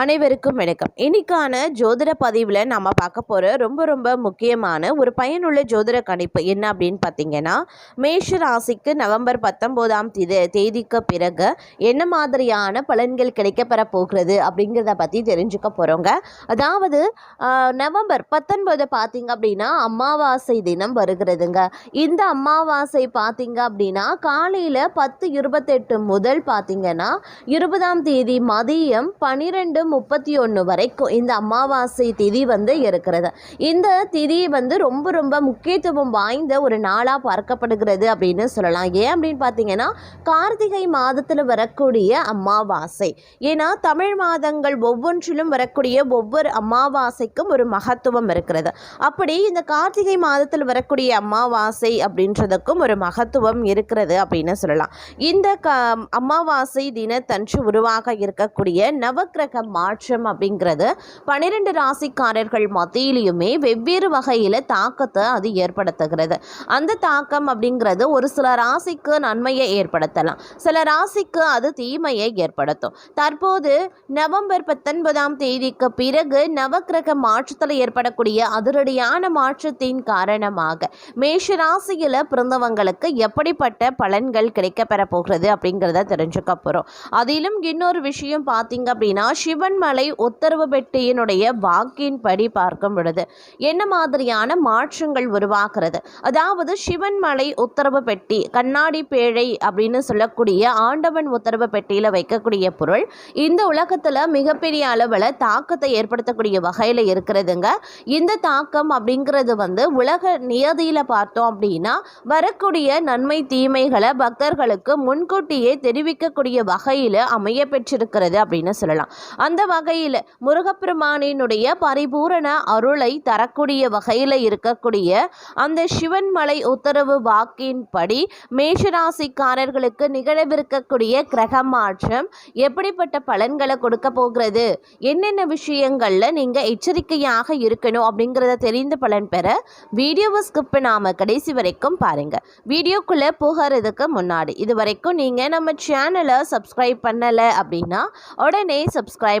அனைவருக்கும் வணக்கம். இன்னைக்கான ஜோதிட பதிவில் நம்ம பார்க்க போகிற ரொம்ப ரொம்ப முக்கியமான ஒரு பயனுள்ள ஜோதிட கணிப்பு என்ன அப்படின்னு பார்த்தீங்கன்னா மேஷ ராசிக்கு நவம்பர் பத்தொம்போதாம் தேதி தேதிக்கு பிறகு என்ன மாதிரியான பலன்கள் கிடைக்கப்பெற போகிறது அப்படிங்கிறத பற்றி தெரிஞ்சுக்க போகிறோங்க அதாவது நவம்பர் பத்தொன்பது பார்த்தீங்க அப்படின்னா அமாவாசை தினம் வருகிறதுங்க. இந்த அமாவாசை பார்த்தீங்க அப்படின்னா காலையில் பத்து இருபத்தெட்டு முதல் பார்த்தீங்கன்னா இருபதாம் தேதி மதியம் பன்னிரெண்டு முப்பத்தி ஒன்று வரைக்கும் இந்த அமாவாசை திதி வந்து இருக்கிறது. இந்த திதி வந்து ரொம்ப ரொம்ப முக்கியத்துவம் வாய்ந்த ஒரு நாளாக பார்க்கப்படுகிறது அப்படின்னு சொல்லலாம். ஏன் அப்படின்னு பார்த்தீங்கன்னா கார்த்திகை மாதத்தில் வரக்கூடிய அமாவாசை. ஏன்னா தமிழ் மாதங்கள் ஒவ்வொன்றிலும் வரக்கூடிய ஒவ்வொரு அமாவாசைக்கும் ஒரு மகத்துவம் இருக்கிறது. அப்படி இந்த கார்த்திகை மாதத்தில் வரக்கூடிய அமாவாசை அப்படின்றதுக்கும் ஒரு மகத்துவம் இருக்கிறது அப்படின்னு சொல்லலாம். இந்த க அமாவாசை தினத்தன்று உருவாக இருக்கக்கூடிய நவக்கிரக மாற்றம் அப்படிங்கிறது பன்னிரெண்டு ராசிக்காரர்கள் மத்தியிலையுமே வெவ்வேறு வகையில் தாக்கத்தை அது ஏற்படுத்துகிறது. அந்த தாக்கம் அப்படிங்கிறது ஒரு சில ராசிக்கு நன்மையை ஏற்படுத்தலாம். சில ராசிக்கு அது தீமையை ஏற்படுத்தும். தற்போது நவம்பர் பத்தொன்பதாம் தேதிக்கு பிறகு நவக்கிரக மாற்றத்தில் ஏற்படக்கூடிய அதிரடியான மாற்றத்தின் காரணமாக மேஷ ராசியில் பிறந்தவங்களுக்கு எப்படிப்பட்ட பலன்கள் கிடைக்கப்பெற போகிறது அப்படிங்கிறத தெரிஞ்சுக்க போகிறோம் அதிலும் இன்னொரு விஷயம் பார்த்தீங்க அப்படின்னா சிவன்மலை உத்தரவு பெட்டியினுடைய வாக்கின்படி பார்க்கும் பொழுது என்ன மாதிரியான மாற்றங்கள் உருவாகிறது? அதாவது சிவன்மலை உத்தரவு பெட்டி கண்ணாடி பேழை அப்படின்னு சொல்லக்கூடிய ஆண்டவன் உத்தரவு பெட்டியில் வைக்கக்கூடிய பொருள் இந்த உலகத்தில் மிகப்பெரிய அளவில் தாக்கத்தை ஏற்படுத்தக்கூடிய வகையில் இருக்கிறதுங்க. இந்த தாக்கம் அப்படிங்கிறது வந்து உலக நியதியில் பார்த்தோம் அப்படின்னா வரக்கூடிய நன்மை தீமைகளை பக்தர்களுக்கு முன்கூட்டியே தெரிவிக்கக்கூடிய வகையில் அமைய பெற்றிருக்கிறது அப்படின்னு சொல்லலாம். அந்த வகையில் முருகப்பெருமானினுடைய பரிபூரண அருளை தரக்கூடிய வகையில் இருக்கக்கூடிய அந்த சிவன்மலை உத்தரவு வாக்கின்படி மேஷராசிக்காரர்களுக்கு நிகழவிருக்கக்கூடிய கிரக மாற்றம் எப்படிப்பட்ட பலன்களை கொடுக்க போகிறது? என்னென்ன விஷயங்களில் நீங்கள் எச்சரிக்கையாக இருக்கணும் அப்படிங்கிறத தெரிந்து பலன் பெற வீடியோவை ஸ்கிப் பண்ணாமல் கடைசி வரைக்கும் பாருங்கள் வீடியோக்குள்ளே போகிறதுக்கு முன்னாடி இது வரைக்கும் நீங்கள் நம்ம சேனலை சப்ஸ்கிரைப் பண்ணலை அப்படின்னா உடனே சப்ஸ்கிரைப்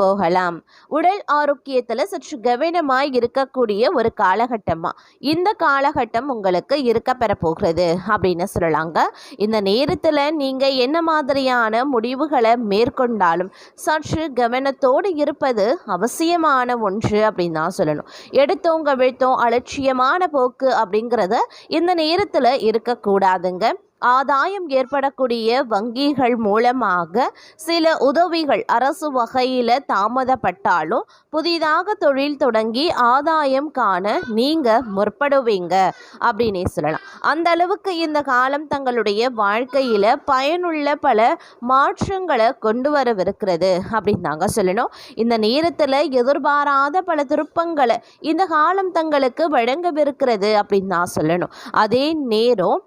போகலாம். உடல் ஆரோக்கியத்தில் சற்று கவனமாய் இருக்கக்கூடிய ஒரு காலகட்டமாக இந்த காலகட்டம் உங்களுக்கு இருக்க பெற போகிறது அப்படின்னு சொல்லலாங்க. இந்த நேரத்தில் நீங்கள் என்ன மாதிரியான முடிவுகளை மேற்கொண்டாலும் சற்று கவனத்தோடு இருப்பது அவசியமான ஒன்று அப்படின்னு தான் சொல்லணும். எடுத்தோம் கவிழ்த்தோம் அலட்சியமான போக்கு அப்படிங்கிறத இந்த நேரத்தில் இருக்கக்கூடாதுங்க. ஆதாயம் ஏற்படக்கூடிய வங்கிகள் மூலமாக சில உதவிகள் அரசு வகையில் தாமதப்பட்டாலும் புதிதாக தொழில் தொடங்கி ஆதாயம் காண நீங்கள் முற்படுவீங்க அப்படின்னே சொல்லலாம். அந்த அளவுக்கு இந்த காலம் தங்களுடைய வாழ்க்கையில் பயனுள்ள பல மாற்றங்களை கொண்டு வரவிருக்கிறது அப்படின்னு தாங்க சொல்லணும். இந்த நேரத்தில் எதிர்பாராத பல திருப்பங்களை இந்த காலம் தங்களுக்கு வழங்கவிருக்கிறது அப்படின்னு தான் சொல்லணும். அதே நேரம்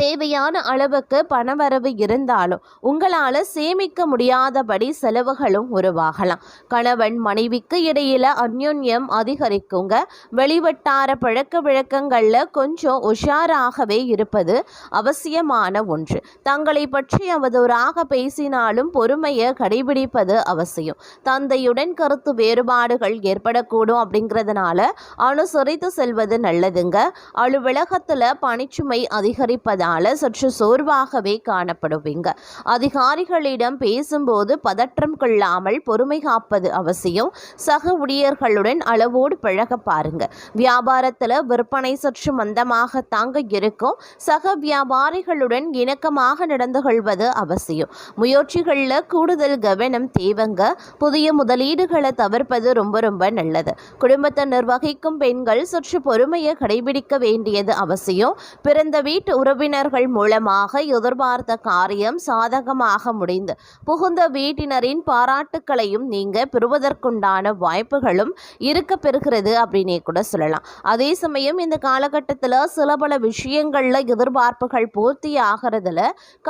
தேவையான அளவுக்கு பணவரவு இருந்தாலும் உங்களால் சேமிக்க முடியாதபடி செலவுகளும் உருவாகலாம். கணவன் மனைவிக்கு இடையில அந்யோன்யம் அதிகரிக்குங்க. வெளிவட்டார பழக்க வழக்கங்களில் கொஞ்சம் உஷாராகவே இருப்பது அவசியமான ஒன்று. தங்களை பற்றி அவதூறாக பேசினாலும் பொறுமையை கடைபிடிப்பது அவசியம். தந்தையுடன் கருத்து வேறுபாடுகள் ஏற்படக்கூடும் அப்படிங்கிறதுனால அனுசரித்து செல்வது நல்லதுங்க. அலுவலகத்தில் பணிச்சுமை அதிகரிப்பதால் சற்று சோர்வாகவே காணப்படுவீங்க. அதிகாரிகளிடம் பேசும்போது பதற்றம் கொள்ளாமல் பொறுமை காப்பது அவசியம். சக ஊழியர்களுடன் அளவோடு பழக பாருங்க. வியாபாரத்தில் விற்பனை சற்று மந்தமாக தாங்க இருக்கும். சக வியாபாரிகளுடன் இணக்கமாக நடந்து கொள்வது அவசியம். முயற்சிகளில் கூடுதல் கவனம் தேவைங்க. புதிய முதலீடுகளை தவிர்ப்பது ரொம்ப ரொம்ப நல்லது. குடும்பத்தை நிர்வகிக்கும் பெண்கள் சற்று பொறுமையை கடைபிடிக்க வேண்டியது அவசியம். பிறந்த வீட்டு உறவினர் உறவினர்கள் மூலமாக எதிர்பார்த்த காரியம் சாதகமாக முடிந்து புகுந்த வீட்டினரின் பாராட்டுக்களையும் நீங்க பெறுவதற்குண்டான வாய்ப்புகளும் இருக்க பெறுகிறது அப்படின்னே கூட சொல்லலாம். அதே சமயம் இந்த காலகட்டத்தில் சில பல விஷயங்கள்ல எதிர்பார்ப்புகள் பூர்த்தி ஆகிறதுல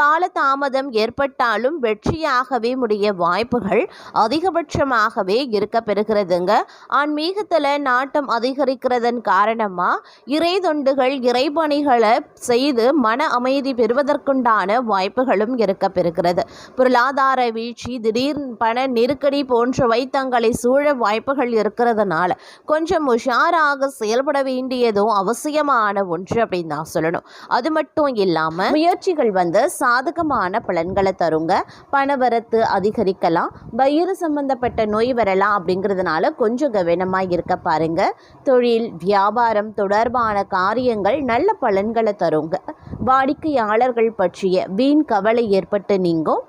காலதாமதம் ஏற்பட்டாலும் வெற்றியாகவே முடிய வாய்ப்புகள் அதிகபட்சமாகவே இருக்க பெறுகிறதுங்க. ஆன்மீகத்தில் நாட்டம் அதிகரிக்கிறதன் காரணமாக இறை தொண்டுகள் இறைபணிகளை செய்து மன அமைதி பெறுவதற்குண்டான வாய்ப்புகளும் இருக்க பெறுகிறது பொருளாதார வீழ்ச்சி திடீர் பண நெருக்கடி போன்றவை தங்களை சூழ வாய்ப்புகள் இருக்கிறதுனால கொஞ்சம் உஷாராக செயல்பட வேண்டியதும் அவசியமான ஒன்று அப்படின்னு தான் சொல்லணும். அது மட்டும் இல்லாமல் முயற்சிகள் வந்து சாதகமான பலன்களை தருங்க. பணவரத்து அதிகரிக்கலாம். வயிறு சம்பந்தப்பட்ட நோய் வரலாம் அப்படிங்கிறதுனால கொஞ்சம் கவனமாக இருக்க பாருங்க. தொழில் வியாபாரம் தொடர்பான காரியங்கள் நல்ல பலன்களை தருங்க. வாடிக்கையாளர்கள் பற்றிய வீண் கவலை ஏற்பட்டு நீங்கும்.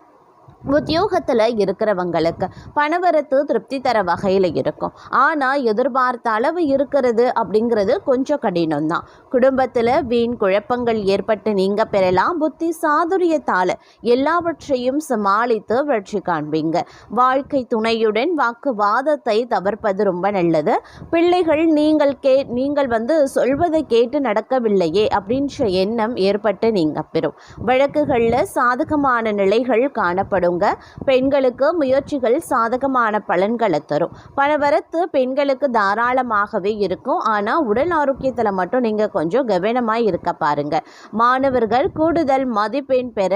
உத்தியோகத்தில் இருக்கிறவங்களுக்கு பணவரத்து திருப்தி தர வகையில் இருக்கும். ஆனால் எதிர்பார்த்த அளவு இருக்கிறது அப்படிங்கிறது கொஞ்சம் கடினம் தான் குடும்பத்தில் வீண் குழப்பங்கள் ஏற்பட்டு நீங்கள் பெறலாம். புத்தி சாதுரியத்தால் எல்லாவற்றையும் சமாளித்து வெற்றி காண்பீங்க. வாழ்க்கை துணையுடன் வாக்குவாதத்தை தவிர்ப்பது ரொம்ப நல்லது. பிள்ளைகள் நீங்கள் கே நீங்கள் வந்து சொல்வதை கேட்டு நடக்கவில்லையே அப்படின்ற எண்ணம் ஏற்பட்டு நீங்கள் பெறும். வழக்குகளில் சாதகமான நிலைகள் காணப்படும். பாருங்க பெண்களுக்கு முயற்சிகள் சாதகமான பலன்களை தரும். பணவரத்து பெண்களுக்கு தாராளமாகவே இருக்கும். ஆனால் உடல் ஆரோக்கியத்தில் மட்டும் நீங்கள் கொஞ்சம் கவனமாக இருக்க பாருங்க. மாணவர்கள் கூடுதல் மதிப்பெண் பெற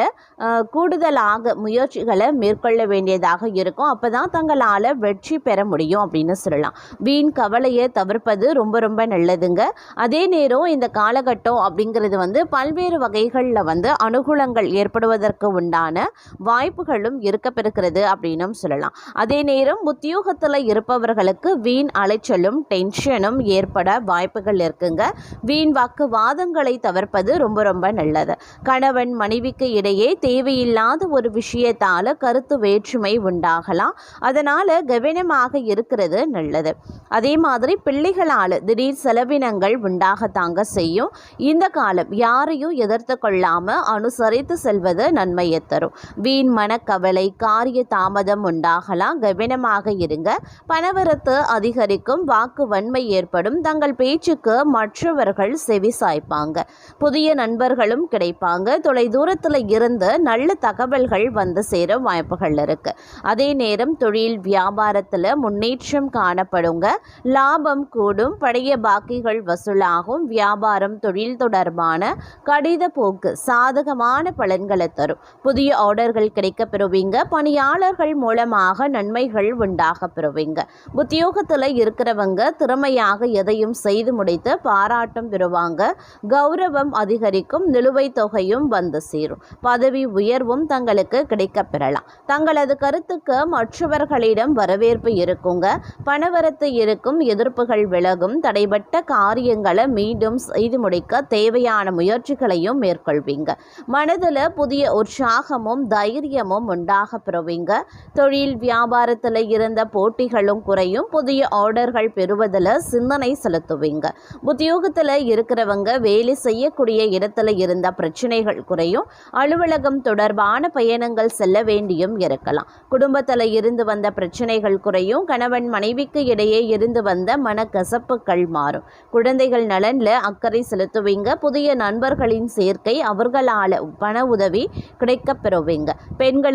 கூடுதலாக முயற்சிகளை மேற்கொள்ள வேண்டியதாக இருக்கும். அப்போ தான் தங்களால் வெற்றி பெற முடியும் அப்படின்னு சொல்லலாம். வீண் கவலையை தவிர்ப்பது ரொம்ப ரொம்ப நல்லதுங்க. அதே நேரம் இந்த காலகட்டம் அப்படிங்கிறது வந்து பல்வேறு வகைகளில் வந்து அனுகூலங்கள் ஏற்படுவதற்கு உண்டான வாய்ப்புகள் வாய்ப்புகளும் இருக்கப்பெறுகிறது அப்படின்னும் சொல்லலாம். அதே நேரம் உத்தியோகத்தில் இருப்பவர்களுக்கு வீண் அலைச்சலும் டென்ஷனும் ஏற்பட வாய்ப்புகள் இருக்குங்க. வீண் வாக்குவாதங்களை தவிர்ப்பது ரொம்ப ரொம்ப நல்லது. கணவன் மனைவிக்கு இடையே தேவையில்லாத ஒரு விஷயத்தால் கருத்து வேற்றுமை உண்டாகலாம். அதனால் கவனமாக இருக்கிறது நல்லது. அதே மாதிரி பிள்ளைகளால் திடீர் செலவினங்கள் உண்டாகத்தாங்க செய்யும். இந்த காலம் யாரையும் எதிர்த்து கொள்ளாமல் அனுசரித்து செல்வது நன்மையை தரும். வீண் மனக்க கவலை காரிய தாமதம் உண்டாகலாம். கவனமாக இருங்க. பணவரத்து அதிகரிக்கும் வாக்கு வன்மை ஏற்படும். தங்கள் பேச்சுக்கு மற்றவர்கள் செவி சாய்ப்பாங்க. புதிய நண்பர்களும் கிடைப்பாங்க. தொலை தூரத்தில் இருந்து நல்ல தகவல்கள் வந்து சேர வாய்ப்புகள் இருக்கு. அதே நேரம் தொழில் வியாபாரத்தில் முன்னேற்றம் காணப்படுங்க. லாபம் கூடும். பழைய பாக்கிகள் வசூலாகும். வியாபாரம் தொழில் தொடர்பான கடித போக்கு சாதகமான பலன்களை தரும். புதிய ஆர்டர்கள் கிடைக்கப்பெறும் பெறுவீங்க. பணியாளர்கள் மூலமாக நன்மைகள் உண்டாக பெறுவீங்க. உத்தியோகத்தில் இருக்கிறவங்க திறமையாக எதையும் செய்து முடித்து பாராட்டம் பெறுவாங்க. கௌரவம் அதிகரிக்கும். நிலுவைத் தொகையும் வந்து சேரும். பதவி உயர்வும் தங்களுக்கு கிடைக்க பெறலாம். தங்களது கருத்துக்கு மற்றவர்களிடம் வரவேற்பு இருக்குங்க. பணவரத்து இருக்கும். எதிர்ப்புகள் விலகும். தடைபட்ட காரியங்களை மீண்டும் செய்து முடிக்க தேவையான முயற்சிகளையும் மேற்கொள்வீங்க. மனதில் புதிய உற்சாகமும் தைரியமும் உண்டாக பெறுவீங்க. தொழில் வியாபாரத்தில் இருந்த போட்டிகளும் குறையும். புதிய ஆர்டர்கள் பெறுவதில் சிந்தனை செலுத்துவீங்க. உத்தியோகத்தில் இருக்கிறவங்க வேலை செய்யக்கூடிய இடத்துல இருந்த பிரச்சனைகள் குறையும். அலுவலகம் தொடர்பான பயணங்கள் செல்ல வேண்டியும் இருக்கலாம். குடும்பத்தில் இருந்து வந்த பிரச்சனைகள் குறையும். கணவன் மனைவிக்கு இடையே இருந்து வந்த மனக்கசப்புகள் மாறும். குழந்தைகள் நலனில் அக்கறை செலுத்துவீங்க. புதிய நண்பர்களின் சேர்க்கை அவர்களால் பண உதவி கிடைக்கப் பெறுவீங்க.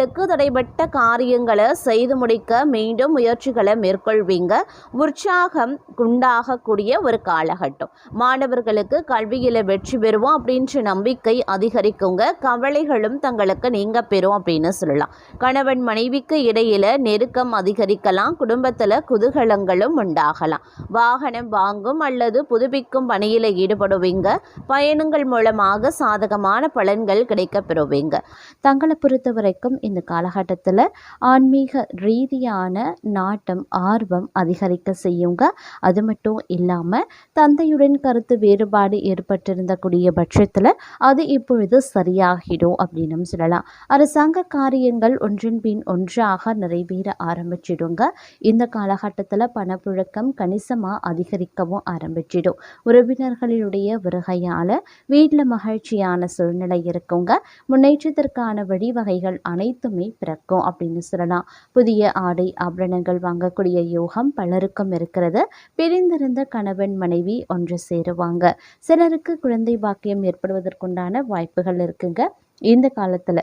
உங்களுக்கு தடைபட்ட தடைப்பட்ட காரியங்களை செய்து முடிக்க மீண்டும் முயற்சிகளை மேற்கொள்வீங்க. உற்சாகம் உண்டாகக்கூடிய ஒரு காலகட்டம். மாணவர்களுக்கு கல்வியில் வெற்றி பெறுவோம் அப்படின்ற நம்பிக்கை அதிகரிக்குங்க. கவலைகளும் தங்களுக்கு நீங்க பெறும் அப்படின்னு சொல்லலாம். கணவன் மனைவிக்கு இடையில நெருக்கம் அதிகரிக்கலாம். குடும்பத்தில் குதூகலங்களும் உண்டாகலாம். வாகனம் வாங்கும் அல்லது புதுப்பிக்கும் பணியில் ஈடுபடுவீங்க. பயணங்கள் மூலமாக சாதகமான பலன்கள் கிடைக்க பெறுவீங்க. தங்களை பொறுத்த வரைக்கும் இந்த காலகட்டத்தில் ஆன்மீக ரீதியான நாட்டம் ஆர்வம் அதிகரிக்க செய்யுங்க. அது மட்டும் இல்லாமல் தந்தையுடன் கருத்து வேறுபாடு ஏற்பட்டிருந்த கூடிய பட்சத்தில் அது இப்பொழுது சரியாகிடும் அப்படின்னு சொல்லலாம். அரசாங்க காரியங்கள் ஒன்றின் பின் ஒன்றாக நிறைவேற ஆரம்பிச்சிடுங்க. இந்த காலகட்டத்தில் பணப்புழக்கம் கணிசமாக அதிகரிக்கவும் ஆரம்பிச்சிடும். உறவினர்களுடைய வருகையால் வீட்டில் மகிழ்ச்சியான சூழ்நிலை இருக்குங்க. முன்னேற்றத்திற்கான வழிவகைகள் அனைத்து அனைத்துமே பிறக்கும் அப்படின்னு சொல்லலாம். புதிய ஆடை ஆபரணங்கள் வாங்கக்கூடிய யோகம் பலருக்கும் இருக்கிறது. பிரிந்திருந்த கணவன் மனைவி ஒன்று சேருவாங்க. சிலருக்கு குழந்தை பாக்கியம் ஏற்படுவதற்குண்டான வாய்ப்புகள் இருக்குங்க. இந்த காலத்தில்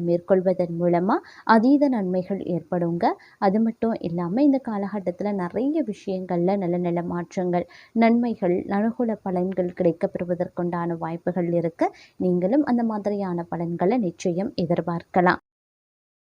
மேற்கொள்வதன் மூலமாக அதீத நன்மைகள் ஏற்படுங்க. அது மட்டும் இல்லாமல் இந்த காலகட்டத்தில் நிறைய விஷயங்களில் நல்ல நல்ல மாற்றங்கள் நன்மைகள் அனுகூல பலன்கள் கிடைக்கப்பெறுவதற்குண்டான வாய்ப்புகள் இருக்குது நீங்களும் அந்த மாதிரியான பலன்களை நிச்சயம் எதிர்பார்க்கலாம்.